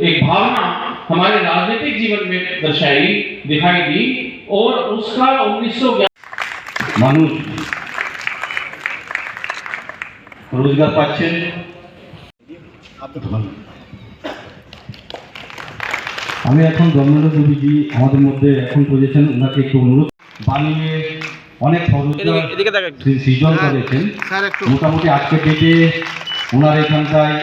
एक भावना हमारे राजनीतिक जीवन में दर्शाई दिखाई दी और उसका उन्नीस মানুষ রোজগার পাচ্ছেন আমি এখন জন্মেন্দ্র দেবীজি আমাদের মধ্যে এখন পৌঁছেছেন ওনাকে একটু অনুরোধ বানিয়ে অনেক সহযোগিতা সৃ- সৃজন করেছেন মোটামুটি আজকে ডেটে ওনার এখানটায়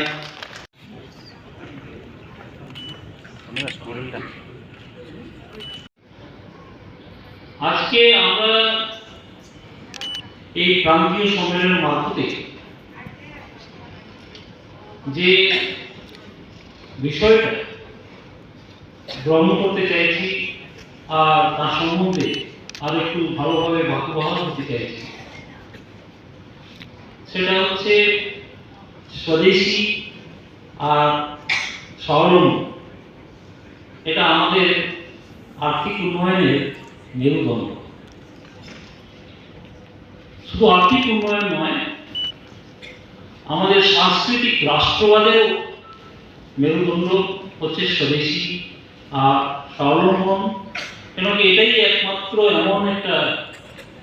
আজকে আমরা এই প্রান্তীয় সম্মেলনের মারফতে যে বিষয়টা গ্রহণ করতে চাইছি আর তার সম্বন্ধে আর একটু ভালোভাবে বাকুবহাল হতে চাইছি, সেটা হচ্ছে স্বদেশী আর স্বাবলম্বী এটা আমাদের আর্থিক উন্নয়নের মেরুদণ্ড। শুধু আর্থিক উন্নয়ন নয়, আমাদের সাংস্কৃতিক রাষ্ট্রবাদেরও মেরুদণ্ড হচ্ছে স্বদেশী আর স্বাবলম্বন কেন কি এটাই একমাত্র এমন একটা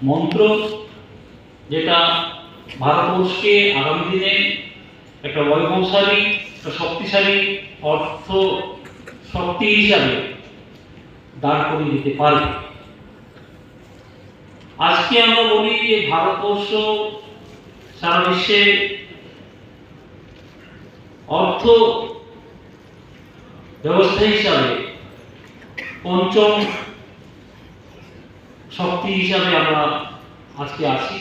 মন্ত্র যেটা ভারতবর্ষকে আগামী দিনে একটা বৈভবশালী, একটা শক্তিশালী অর্থ শক্তি হিসাবে দাঁড় করিয়ে দিতে পারবে। আজকে আমরা বলি যে ভারতবর্ষ সারা বিশ্বে অর্থ ব্যবস্থা হিসাবে পঞ্চম শক্তি হিসাবে আমরা আজকে আছি।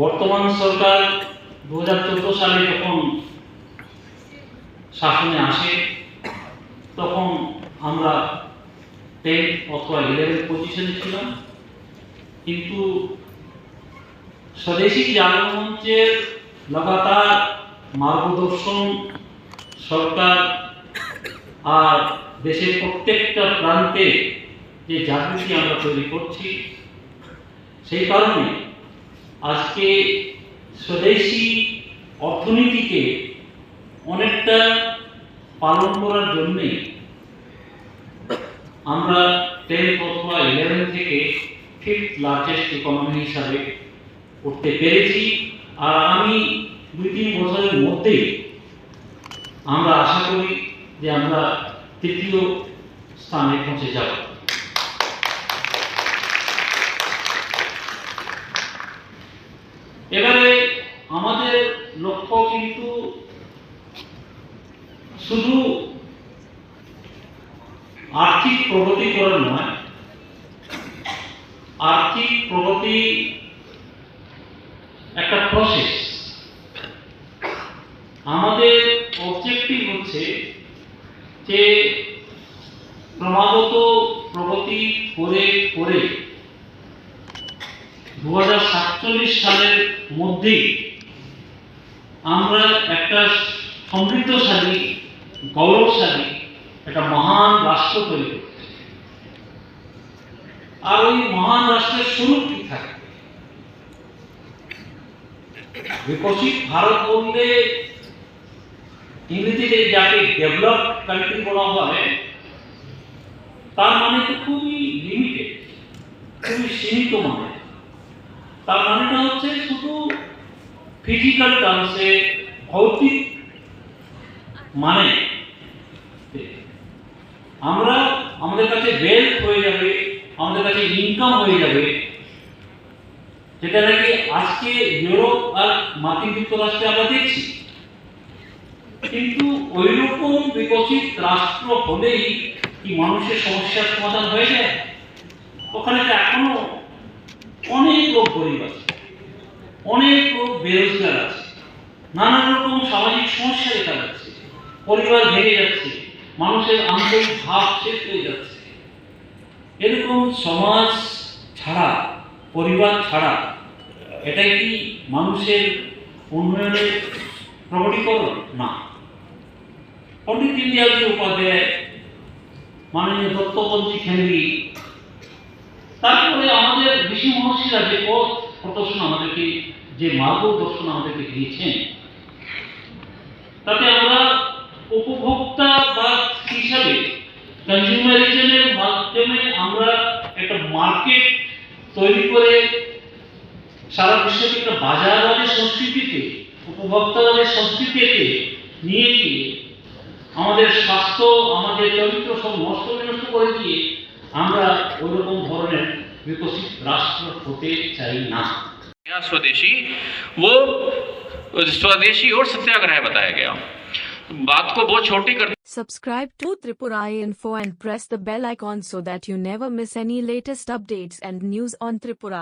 বর্তমান সরকার দু হাজার চোদ্দ সালে যখন শাসনে আসে, তখন আমরা টেন অথবা ইলেভেন পজিশনে ছিলাম। কিন্তু স্বদেশী জাগরণ মঞ্চের লাগাতার মার্গদর্শন, সরকার আর দেশের প্রত্যেকটা প্রান্তে যে জাগৃতি আমরা তৈরি করছি, সেই কারণে আজকে স্বদেশী অর্থনীতিকে অনেকটা পালন করার জন্যে আমরা টেন্থ অথবা ইলেভেন থেকে ফিফথ লার্জেস্ট ইকোনমি হিসাবে উঠতে পেরেছি। আর আমি দুই তিন বছরের মধ্যেই আমরা আশা করি যে আমরা তৃতীয় স্থানে পৌঁছে যাব। এবারে আমাদের লক্ষ্য কিন্তু শুধু আর্থিক প্রগতি করা নয়। আর্থিক প্রগতি একটা প্রসেস আমাদের অবজেক্টিভ হচ্ছে যে ক্রমাগত প্রগতি করে করে দু হাজার সাতচল্লিশ সালের মধ্যেই আমরা একটা সমৃদ্ধশালী, গৌরবশালী একটা মহান রাষ্ট্র তৈরি করতে আর ওই মহান রাষ্ট্রের শুরু কি থাকে? বিকশিত ভারত বলতে ইংরেজিতে যাকে ডেভেলপ কান্ট্রি বলা হবে তার মানে তো খুবই লিমিটেড খুবই সীমিত মানে। তার মানেটা হচ্ছে শুধু ফিজিক্যাল টার্মসে ভৌতিক মানে আমরা আমাদের কাছে ওয়েলথ হয়ে যাবে, আমাদের কাছে ইনকাম হয়ে যাবে। যেটা নাকি আজকে ইউরোপ আর মার্কিন যুক্তরাষ্ট্রে আমরা দেখছি। কিন্তু ওই রকম বিকশিত রাষ্ট্র হলেই কি মানুষের সমস্যার সমাধান হয়ে যায়? ওখানে তো এখনও অনেক লোক গরিব আছে, অনেক লোক বেরোজগার আছে, নানান রকম সামাজিক সমস্যা দেখা যাচ্ছে, পরিবার ভেঙে যাচ্ছে মানুষের আন্তরিক ভাব শেষ হয়ে যাচ্ছে। এরকম সমাজ ছাড়া, পরিবার ছাড়া, এটাই কি মানুষের উন্নয়নের প্রকটীকরণ না। পণ্ডিত দীনদয়ালজি উপাধ্যায়, মাননীয় দত্তপন্থী খেঙ্গি, তারপরে আমাদের ঋষি মহর্ষিরা যে পথ প্রদর্শন আমাদেরকে, যে মার্গদর্শন আমাদেরকে দিয়েছেন, তাতে আমরা উপভোক্তা বা হিসাবে কনজিউমারিজমের মাধ্যমে আমরা একটা মার্কেট তৈরি করে সারা বিশ্বকে একটা বাজারবাদের সংস্কৃতিতে উপভোক্তাবাদের সংস্কৃতিতে নিয়ে গিয়ে আমাদের স্বাস্থ্য আমাদের চরিত্র সব নষ্ট বিনষ্ট করে দিয়ে আমরা ওইরকম ধরনের বিকশিত রাষ্ট্র হতে চাই না गया स्वदेशी वो स्वदेशी और सत्याग्रह बताया गया बात को बहुत छोटी कर Subscribe to Tripura Info and press the bell icon so that you never miss any latest updates and news on Tripura.